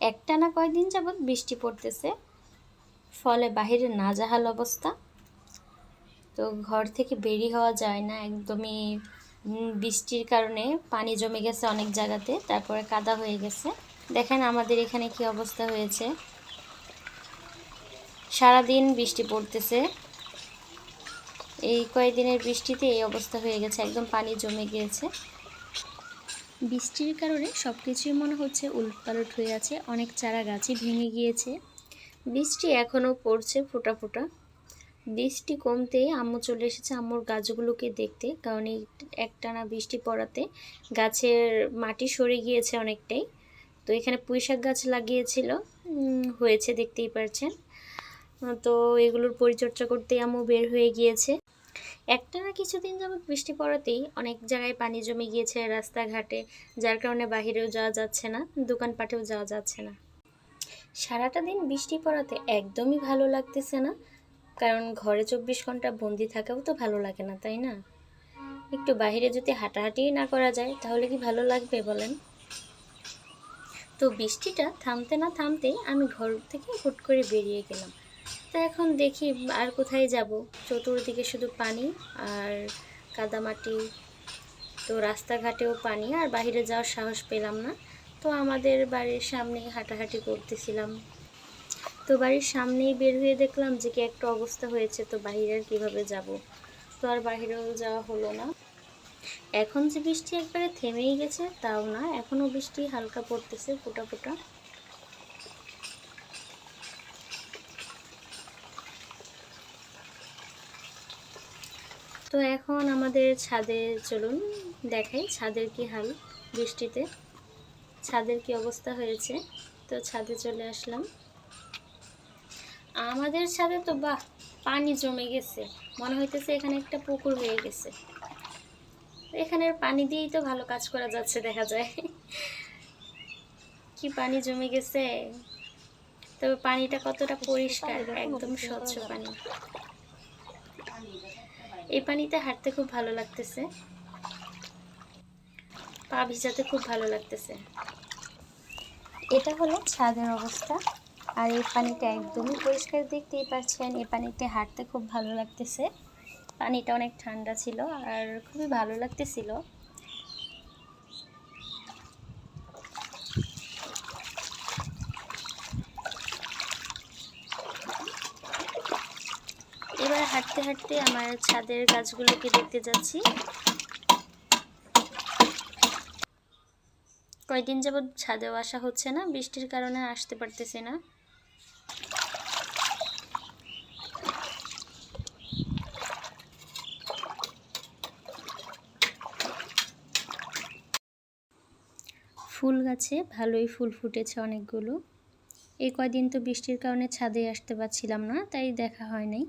একটানা কয়দিন যাবৎ বৃষ্টি পড়তেছে। ফলে বাহিরে নাজাহাল অবস্থা। তো ঘর থেকে বেরি হওয়া যায় না, একদমই বৃষ্টির কারণে পানি জমে গেছে অনেক জায়গাতে, তারপরে কাদা হয়ে গেছে। দেখেন আমাদের এখানে কি অবস্থা হয়েছে। সারাদিন বৃষ্টি পড়তেছে। এই কয়েকদিনের বৃষ্টিতে এই অবস্থা হয়ে গেছে, একদম পানি জমে গিয়েছে। বৃষ্টির কারণে সব কিছুই মনে হচ্ছে উলটপালট হয়ে আছে, অনেক চারা গাছই ভেঙে গিয়েছে। বৃষ্টি এখনও পড়ছে ফোটা ফোটা। বৃষ্টি কমতে আম্মু চলে এসেছে আম্মুর গাছগুলোকে দেখতে, কারণ এই একটানা বৃষ্টি পড়াতে গাছের মাটি সরে গিয়েছে অনেকটাই। তো এখানে পুঁইশাক গাছ লাগিয়েছিল হয়েছে দেখতেই পারছেন। তো এগুলোর পরিচর্যা করতে আম্মু বের হয়ে গিয়েছে। একটানা কিছুদিন যাবত বৃষ্টি পড়াতেই অনেক জায়গায় পানি জমে গিয়েছে রাস্তাঘাটে, যার কারণে বাহিরেও যাওয়া যাচ্ছে না, দোকানপাটেও যাওয়া যাচ্ছে না। সারাটা দিন বৃষ্টি পড়াতে একদমই ভালো লাগতেছে না, কারণ ঘরে চব্বিশ ঘণ্টা বন্দি থাকাও তো ভালো লাগে না, তাই না? একটু বাইরে যদি হাঁটাহাঁটি না করা যায়, তাহলে কি ভালো লাগবে বলেন? তো বৃষ্টিটা থামতে না থামতেই আমি ঘর থেকে হুট করে বেরিয়ে গেলাম। তো এখন দেখি আর কোথায় যাব। চতুর্দিকে শুধু পানি আর কাদামাটি, তো রাস্তাঘাটেও পানি আর বাইরে যাওয়ার সাহস পেলাম না। তো আমাদের বাড়ির সামনেই হাঁটাহাঁটি করতেছিলাম। তো বাড়ির সামনেই বের হয়ে দেখলাম যে কি একটা অবস্থা হয়েছে, তো বাইরে আর কীভাবে যাব? তো আর বাইরেও যাওয়া হলো না। এখন যে বৃষ্টি একবারে থেমেই গেছে, তাও না। এখনও বৃষ্টি হালকা পড়তেছে, ফোটা ফোটা। তো এখন আমাদের ছাদে চলুন, দেখাই ছাদের কি হাল বৃষ্টিতে। ছাদের কি অবস্থা হয়েছে? তো ছাদে চলে আসলাম। আমাদের ছাদে তো, বাহ, পানি জমে গেছে। মনে হইতেছে এখানে একটা পুকুর হয়ে গেছে। এখানের পানি দিয়েই তো ভালো কাজ করা যাচ্ছে, দেখা যায়। কি পানি জমে গেছে। তবে পানিটা কতটা পরিষ্কার, একদম স্বচ্ছ পানি। এই পানিতে হাঁটতে খুব ভালো লাগতেছে। পা ভিজাতে খুব ভালো লাগতেছে। এটা হলো ছাদের অবস্থা। আর এই পানিটা একদমই পরিষ্কার দেখতেই পাচ্ছেন। এই পানিতে হাঁটতে খুব ভালো লাগতেছে। পানিটা অনেক ঠান্ডা ছিল আর খুবই ভালো লাগতেছিল। এবার হাঁটতে হাঁটতে আমার ছাদের গাছগুলোকে দেখতে যাচ্ছি। কয়দিন যাবৎ ছাদেও আসা হচ্ছে না, বৃষ্টির কারণে আসতে পারতেছি না। ফুল গাছে ভালোই ফুল ফুটেছে অনেকগুলো। এই কয়দিন তো বৃষ্টির কারণে ছাদে আসতে পারছিলাম না, তাই দেখা হয় নাই।